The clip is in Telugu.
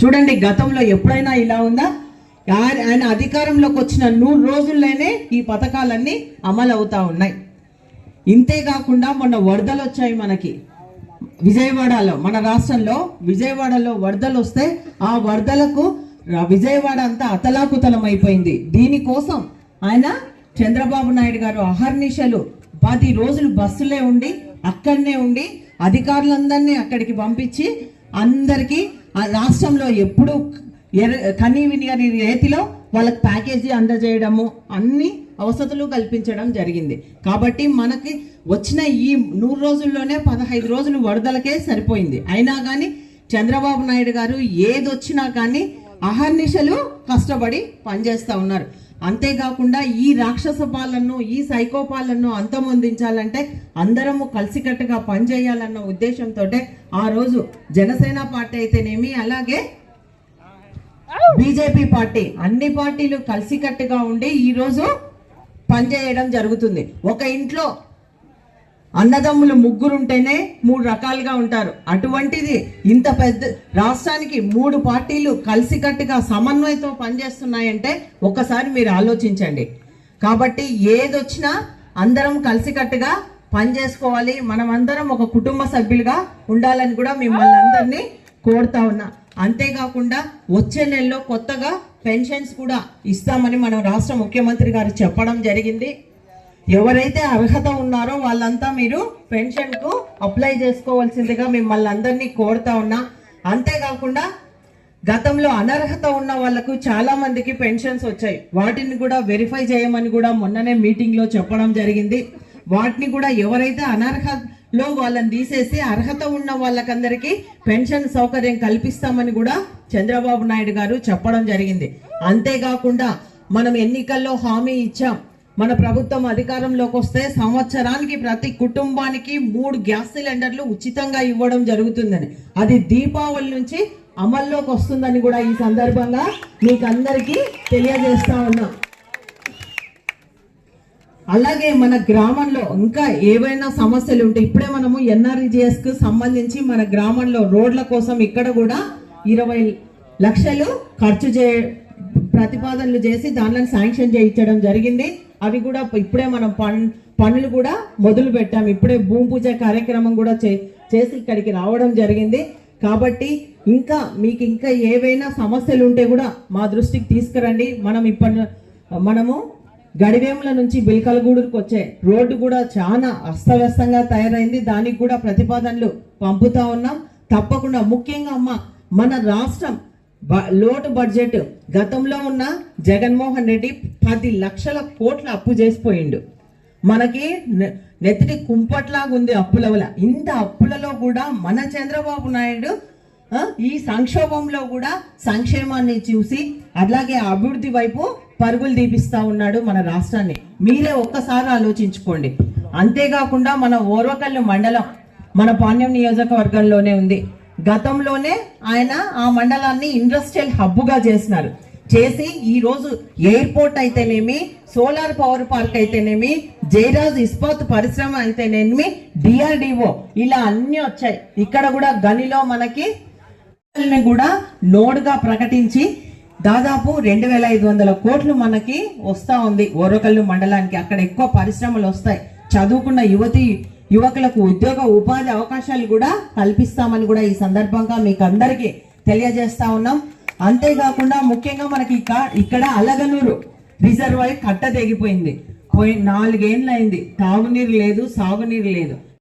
చూడండి గతంలో ఎప్పుడైనా ఇలా ఉందా? ఆయన ఆయన అధికారంలోకి వచ్చిన నూరు రోజుల్లోనే ఈ పథకాలన్నీ అమలు అవుతా ఉన్నాయి. ఇంతే కాకుండా మొన్న వరదలు వచ్చాయి మనకి. విజయవాడలో మన రాష్ట్రంలో విజయవాడలో వరదలు వస్తే ఆ వరదలకు విజయవాడ అంతా అతలాకుతలం అయిపోయింది. దీనికోసం ఆయన చంద్రబాబు నాయుడు గారు అహర్నిశలు పది రోజులు బస్సులే ఉండి అక్కడనే ఉండి అధికారులందరినీ అక్కడికి పంపించి అందరికీ ఆ రాష్ట్రంలో ఎప్పుడు ఎర కనీవిని విని రేతిలో వాళ్ళకి ప్యాకేజీ అందజేయడము అన్ని అవసతులు కల్పించడం జరిగింది. కాబట్టి మనకి వచ్చిన ఈ నూరు రోజుల్లోనే పదహైదు రోజులు వరదలకే సరిపోయింది. అయినా కానీ చంద్రబాబు నాయుడు గారు ఏదొచ్చినా కానీ అహర్నిశలు కష్టపడి పనిచేస్తూ ఉన్నారు. అంతేకాకుండా ఈ రాక్షస పాలనను ఈ సైకోపాలను అంతమొందించాలంటే అందరము కలిసికట్టుగా పనిచేయాలన్న ఉద్దేశంతో ఆ రోజు జనసేన పార్టీ అయితేనేమి అలాగే బీజేపీ పార్టీ అన్ని పార్టీలు కలిసికట్టుగా ఉండి ఈ రోజు పనిచేయడం జరుగుతుంది. ఒక ఇంట్లో అన్నదమ్ములు ముగ్గురుంటేనే మూడు రకాలుగా ఉంటారు. అటువంటిది ఇంత పెద్ద రాష్ట్రానికి మూడు పార్టీలు కలిసికట్టుగా సమన్వయంతో పనిచేస్తున్నాయంటే ఒకసారి మీరు ఆలోచించండి. కాబట్టి ఏదొచ్చినా అందరం కలిసికట్టుగా పనిచేసుకోవాలి. మనం అందరం ఒక కుటుంబ సభ్యులుగా ఉండాలని కూడా మిమ్మల్ని అందరినీ కోరుతా ఉన్నా. అంతేకాకుండా వచ్చే నెలలో కొత్తగా పెన్షన్స్ కూడా ఇస్తామని మన రాష్ట్ర ముఖ్యమంత్రి గారు చెప్పడం జరిగింది. ఎవరైతే అర్హత ఉన్నారో వాళ్ళంతా మీరు పెన్షన్కు అప్లై చేసుకోవాల్సిందిగా మిమ్మల్ని అందరినీ కోరుతా ఉన్నా. అంతేకాకుండా గతంలో అనర్హత ఉన్న వాళ్ళకు చాలా మందికి పెన్షన్స్ వచ్చాయి. వాటిని కూడా వెరిఫై చేయమని కూడా మొన్ననే మీటింగ్లో చెప్పడం జరిగింది. వాటిని కూడా ఎవరైతే అనర్హతలో వాళ్ళని తీసేసి అర్హత ఉన్న వాళ్ళకందరికీ పెన్షన్ సౌకర్యం కల్పిస్తామని కూడా చంద్రబాబు నాయుడు గారు చెప్పడం జరిగింది. అంతేకాకుండా మనం ఎన్నికల్లో హామీ ఇచ్చాం. మన ప్రభుత్వం అధికారంలోకి వస్తే సంవత్సరానికి ప్రతి కుటుంబానికి మూడు గ్యాస్ సిలిండర్లు ఉచితంగా ఇవ్వడం జరుగుతుందని. అది దీపావళి నుంచి అమల్లోకి వస్తుందని కూడా ఈ సందర్భంగా మీకు అందరికీ తెలియజేస్తా ఉన్నాం. అలాగే మన గ్రామంలో ఇంకా ఏవైనా సమస్యలు ఉంటే ఇప్పుడే మనము ఎన్ఆర్జిఎస్కు సంబంధించి మన గ్రామంలో రోడ్ల కోసం ఇక్కడ కూడా ఇరవై లక్షలు ఖర్చు చే ప్రతిపాదనలు చేసి దానిలో శాంక్షన్ చేయించడం జరిగింది. అవి కూడా ఇప్పుడే మనం పన్ పనులు కూడా మొదలు పెట్టాం. ఇప్పుడే భూమి పూజ కార్యక్రమం కూడా చే- చేసి ఇక్కడికి రావడం జరిగింది. కాబట్టి ఇంకా మీకు ఇంకా ఏవైనా సమస్యలు ఉంటే కూడా మా దృష్టికి తీసుకురండి. మనం ఇప్పటి మనము గడివేముల నుంచి బిల్కలగూడుకు వచ్చే రోడ్డు కూడా చాలా అస్తవ్యస్తంగా తయారైంది. దానికి కూడా ప్రతిపాదనలు పంపుతా ఉన్నాం. తప్పకుండా ముఖ్యంగా అమ్మ మన రాష్ట్రం లోటు బడ్జెట్ గతంలో ఉన్న జగన్మోహన్ రెడ్డి పది లక్షల కోట్ల అప్పు చేసిపోయిండు. మనకి నెత్తిటి కుంపట్లాగా ఉంది అప్పుల వల్ల. ఇంత అప్పులలో కూడా మన చంద్రబాబు నాయుడు ఈ సంక్షోభంలో కూడా సంక్షేమాన్ని చూసి అలాగే అభివృద్ధి వైపు పరుగులు తీపిస్తా ఉన్నాడు మన రాష్ట్రాన్ని. మీరే ఒక్కసారి ఆలోచించుకోండి. అంతేకాకుండా మన ఓర్వకల్లు మండలం మన పాణ్యం నియోజకవర్గంలోనే ఉంది. గతంలోనే ఆయన ఆ మండలాన్ని ఇండస్ట్రియల్ హబ్బుగా చేసినారు. చేసి ఈ రోజు ఎయిర్పోర్ట్ అయితేనేమి సోలార్ పవర్ పార్క్ అయితేనేమి జయరాజ్ ఇస్పాత్ పరిశ్రమ అయితేనేమి డిఆర్డిఓ ఇలా అన్ని వచ్చాయి. ఇక్కడ కూడా గనిలో మనకి కూడా నోడ్గా ప్రకటించి దాదాపు రెండు వేల ఐదు వందల కోట్లు మనకి వస్తా ఉంది. ఓరకల్లు మండలానికి అక్కడ ఎక్కువ పరిశ్రమలు వస్తాయి. చదువుకున్న యువతి యువకులకు ఉద్యోగ ఉపాధి అవకాశాలు కూడా కల్పిస్తామని కూడా ఈ సందర్భంగా మీకు అందరికీ తెలియజేస్తా ఉన్నాం. అంతేకాకుండా ముఖ్యంగా మనకి ఇక్కడ అలగనూరు రిజర్వాయర్ కట్ట తెగిపోయింది పోయి నాలుగేండ్లైంది అయింది తాగునీరు లేదు సాగునీరు లేదు.